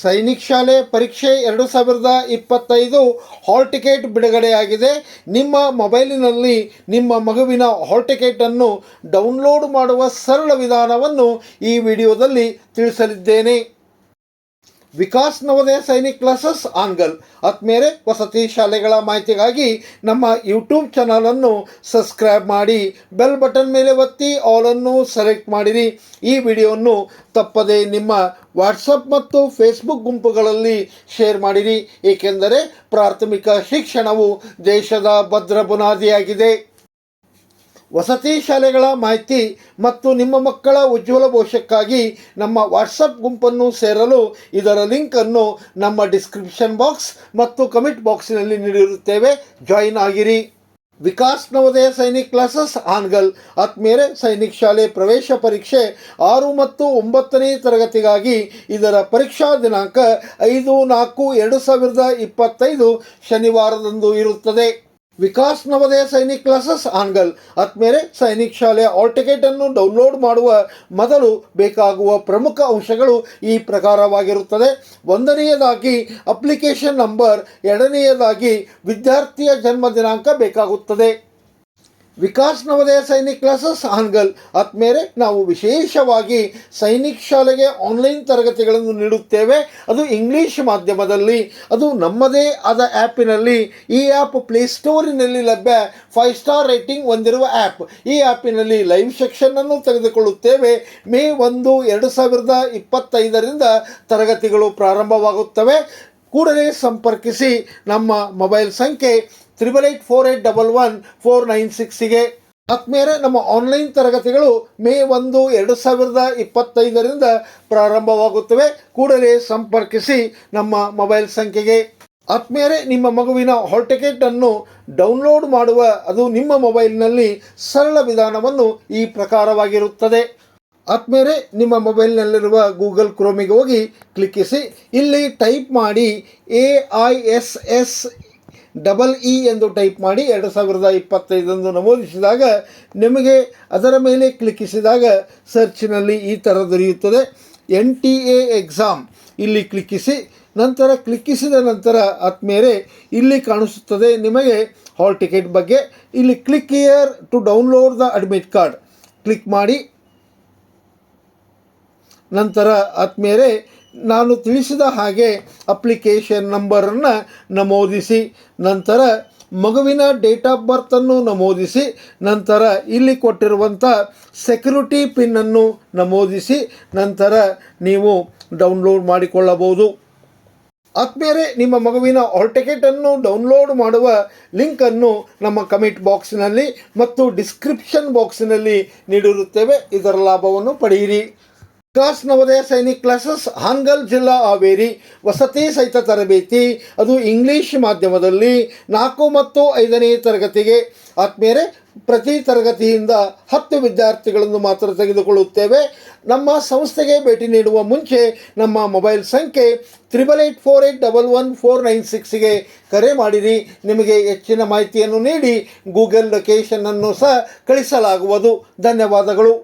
ಸೈನಿಕ್ ಶಾಲೆ ಪರೀಕ್ಷೆ ಎರಡು ಸಾವಿರದ ಇಪ್ಪತ್ತೈದು ಹಾಲ್ ಟಿಕೆಟ್ ಬಿಡುಗಡೆಯಾಗಿದೆ. ನಿಮ್ಮ ಮೊಬೈಲಿನಲ್ಲಿ ನಿಮ್ಮ ಮಗುವಿನ ಹಾಲ್ ಟಿಕೆಟನ್ನು ಡೌನ್ಲೋಡ್ ಮಾಡುವ ಸರಳ ವಿಧಾನವನ್ನು ಈ ವಿಡಿಯೋದಲ್ಲಿ ತಿಳಿಸಲಿದ್ದೇನೆ. ವಿಕಾಸ್ ನವೋದಯ ಸೈನಿಕ್ ಕ್ಲಾಸಸ್ ಆನ್ಗಲ್ ಆತ್ಮೇರೆ ವಸತಿ ಶಾಲೆಗಳ ಮಾಹಿತಿಗಾಗಿ ನಮ್ಮ ಯೂಟ್ಯೂಬ್ ಚಾನಲನ್ನು ಸಬ್ಸ್ಕ್ರೈಬ್ ಮಾಡಿ, ಬೆಲ್ ಬಟನ್ ಮೇಲೆ ಒತ್ತಿ ಆಲನ್ನು ಸೆಲೆಕ್ಟ್ ಮಾಡಿರಿ. ಈ ವಿಡಿಯೋವನ್ನು ತಪ್ಪದೆ ನಿಮ್ಮ ವಾಟ್ಸಪ್ ಮತ್ತು ಫೇಸ್ಬುಕ್ ಗುಂಪುಗಳಲ್ಲಿ ಶೇರ್ ಮಾಡಿರಿ. ಏಕೆಂದರೆ ಪ್ರಾಥಮಿಕ ಶಿಕ್ಷಣವು ದೇಶದ ಭದ್ರ ಬುನಾದಿಯಾಗಿದೆ. ವಸತಿ ಶಾಲೆಗಳ ಮಾಹಿತಿ ಮತ್ತು ನಿಮ್ಮ ಮಕ್ಕಳ ಉಜ್ವಲ ಭವಿಷ್ಯಕ್ಕಾಗಿ ನಮ್ಮ ವಾಟ್ಸಪ್ ಗುಂಪನ್ನು ಸೇರಲು ಇದರ ಲಿಂಕನ್ನು ನಮ್ಮ ಡಿಸ್ಕ್ರಿಪ್ಷನ್ ಬಾಕ್ಸ್ ಮತ್ತು ಕಮೆಂಟ್ ಬಾಕ್ಸಿನಲ್ಲಿ ನೀಡಿರುತ್ತೇವೆ. ಜಾಯಿನ್ ಆಗಿರಿ. ವಿಕಾಸ್ ನವೋದಯ ಸೈನಿಕ್ ಕ್ಲಾಸಸ್ ಆನ್ಗಲ್ ಆತ್ಮೇರೆ ಸೈನಿಕ್ ಶಾಲೆ ಪ್ರವೇಶ ಪರೀಕ್ಷೆ ಆರು ಮತ್ತು ಒಂಬತ್ತನೇ ತರಗತಿಗಾಗಿ ಇದರ ಪರೀಕ್ಷಾ ದಿನಾಂಕ ಐದು ನಾಲ್ಕು ಎರಡು ಸಾವಿರದ ಇಪ್ಪತ್ತೈದು ಶನಿವಾರದಂದು ಇರುತ್ತದೆ. ವಿಕಾಸ್ ನವೋದಯ ಸೈನಿಕ್ ಕ್ಲಾಸಸ್ ಆನ್ಗಲ್. ಆದ್ಮೇಲೆ ಸೈನಿಕ್ ಶಾಲೆಯ ಆಲ್ ಟಿಕೆಟ್ ಅನ್ನು ಡೌನ್ಲೋಡ್ ಮಾಡುವ ಮೊದಲು ಬೇಕಾಗುವ ಪ್ರಮುಖ ಅಂಶಗಳು ಈ ಪ್ರಕಾರವಾಗಿರುತ್ತದೆ. ಒಂದನೆಯದಾಗಿ ಅಪ್ಲಿಕೇಶನ್ ನಂಬರ್ ಎರಡನೆಯದಾಗಿ ವಿದ್ಯಾರ್ಥಿಯ ಜನ್ಮ ದಿನಾಂಕ ಬೇಕಾಗುತ್ತದೆ. ವಿಕಾಸ್ ನವೋದಯ ಸೈನಿಕ್ ಕ್ಲಾಸಸ್ ಆನ್ಗಲ್. ಆದ್ಮೇಲೆ ನಾವು ವಿಶೇಷವಾಗಿ ಸೈನಿಕ್ ಶಾಲೆಗೆ ಆನ್ಲೈನ್ ತರಗತಿಗಳನ್ನು ನೀಡುತ್ತೇವೆ. ಅದು ಇಂಗ್ಲೀಷ್ ಮಾಧ್ಯಮದಲ್ಲಿ, ಅದು ನಮ್ಮದೇ ಆದ ಆ್ಯಪಿನಲ್ಲಿ, ಈ ಆ್ಯಪ್ ಪ್ಲೇಸ್ಟೋರಿನಲ್ಲಿ ಲಭ್ಯ. ಫೈವ್ ಸ್ಟಾರ್ ರೇಟಿಂಗ್ ಹೊಂದಿರುವ ಆ್ಯಪ್. ಈ ಆ್ಯಪಿನಲ್ಲಿ ಲೈವ್ ಸೆಕ್ಷನ್ನನ್ನು ತೆಗೆದುಕೊಳ್ಳುತ್ತೇವೆ. ಮೇ ಒಂದು, ಎರಡು ಸಾವಿರದ ಇಪ್ಪತ್ತೈದರಿಂದ ತರಗತಿಗಳು ಪ್ರಾರಂಭವಾಗುತ್ತವೆ. ಕೂಡಲೇ ಸಂಪರ್ಕಿಸಿ ನಮ್ಮ ಮೊಬೈಲ್ ಸಂಖ್ಯೆ triple eight four eight double one four nine ಸಿಕ್ಸಿಗೆ ಆತ್ಮೇಲೆ ನಮ್ಮ ಆನ್ಲೈನ್ ತರಗತಿಗಳು ಮೇ ಒಂದು ಎರಡು ಸಾವಿರದ ಇಪ್ಪತ್ತೈದರಿಂದ ಪ್ರಾರಂಭವಾಗುತ್ತವೆ. ಕೂಡಲೇ ಸಂಪರ್ಕಿಸಿ ನಮ್ಮ ಮೊಬೈಲ್ ಸಂಖ್ಯೆಗೆ. ಆತ್ಮೇಲೆ ನಿಮ್ಮ ಮಗುವಿನ ಹಾಲ್ ಟಿಕೆಟನ್ನು ಡೌನ್ಲೋಡ್ ಮಾಡುವ ಅದು ನಿಮ್ಮ ಮೊಬೈಲ್ನಲ್ಲಿ ಸರಳ ವಿಧಾನವನ್ನು ಈ ಪ್ರಕಾರವಾಗಿರುತ್ತದೆ. ಆದ್ಮೇಲೆ ನಿಮ್ಮ ಮೊಬೈಲ್ನಲ್ಲಿರುವ ಗೂಗಲ್ ಕ್ರೋಮಿಗೆ ಹೋಗಿ ಕ್ಲಿಕ್ಕಿಸಿ. ಇಲ್ಲಿ ಟೈಪ್ ಮಾಡಿ A I S S double E ಎಂದು ಟೈಪ್ ಮಾಡಿ ಎರಡು ಸಾವಿರದ ಇಪ್ಪತ್ತೈದರಂದು ನಮೂದಿಸಿದಾಗ ನಿಮಗೆ ಅದರ ಮೇಲೆ ಕ್ಲಿಕ್ಕಿಸಿದಾಗ ಸರ್ಚಿನಲ್ಲಿ ಈ ಥರ ದೊರೆಯುತ್ತದೆ. N T A exam. ಇಲ್ಲಿ ಕ್ಲಿಕ್ಕಿಸಿ, ನಂತರ ಕ್ಲಿಕ್ಕಿಸಿದ ನಂತರ ಆದ್ಮೇಲೆ ಇಲ್ಲಿ ಕಾಣಿಸುತ್ತದೆ ನಿಮಗೆ ಹಾಲ್ ಟಿಕೆಟ್ ಬಗ್ಗೆ. ಇಲ್ಲಿ click here to download the admit card. Click ಮಾಡಿ ನಂತರ ಆತ್ಮೀಯರೇ, ನಾನು ತಿಳಿಸಿದ ಹಾಗೆ ಅಪ್ಲಿಕೇಶನ್ ನಂಬರನ್ನು ನಮೂದಿಸಿ, ನಂತರ ಮಗುವಿನ ಡೇಟ್ ಆಫ್ ಬರ್ತನ್ನು ನಮೂದಿಸಿ, ನಂತರ ಇಲ್ಲಿ ಕೊಟ್ಟಿರುವಂಥ ಸೆಕ್ಯುರಿಟಿ ಪಿನ್ನನ್ನು ನಮೂದಿಸಿ, ನಂತರ ನೀವು ಡೌನ್ಲೋಡ್ ಮಾಡಿಕೊಳ್ಳಬಹುದು. ಆದ್ಮೇಲೆ ನಿಮ್ಮ ಮಗುವಿನ ಹಾಲ್ ಟಿಕೆಟನ್ನು ಡೌನ್ಲೋಡ್ ಮಾಡುವ ಲಿಂಕನ್ನು ನಮ್ಮ ಕಮೆಂಟ್ ಬಾಕ್ಸಿನಲ್ಲಿ ಮತ್ತು ಡಿಸ್ಕ್ರಿಪ್ಷನ್ ಬಾಕ್ಸಿನಲ್ಲಿ ನೀಡಿರುತ್ತೇವೆ. ಇದರ ಲಾಭವನ್ನು ಪಡೆಯಿರಿ. ವಿಕಾಸ್ ನವೋದಯ ಸೈನಿಕ್ ಕ್ಲಾಸಸ್, ಹಾಂಗಲ್ ಜಿಲ್ಲಾ ಹಾವೇರಿ, ವಸತಿ ಸಹಿತ ತರಬೇತಿ, ಅದು ಇಂಗ್ಲಿಷ್ ಮಾಧ್ಯಮದಲ್ಲಿ ನಾಲ್ಕು ಮತ್ತು ಐದನೇ ತರಗತಿಗೆ. ಆತ್ಮೇರೆ ಪ್ರತಿ ತರಗತಿಯಿಂದ ಹತ್ತು ವಿದ್ಯಾರ್ಥಿಗಳನ್ನು ಮಾತ್ರ ತೆಗೆದುಕೊಳ್ಳುತ್ತೇವೆ. ನಮ್ಮ ಸಂಸ್ಥೆಗೆ ಭೇಟಿ ನೀಡುವ ಮುಂಚೆ ನಮ್ಮ ಮೊಬೈಲ್ ಸಂಖ್ಯೆ triple eight four eight double one four nine ಸಿಕ್ಸ್ಗೆ ಕರೆ ಮಾಡಿರಿ. ನಿಮಗೆ ಹೆಚ್ಚಿನ ಮಾಹಿತಿಯನ್ನು ನೀಡಿ ಗೂಗಲ್ ಲೊಕೇಶನನ್ನು ಸಹ ಕಳಿಸಲಾಗುವುದು. ಧನ್ಯವಾದಗಳು.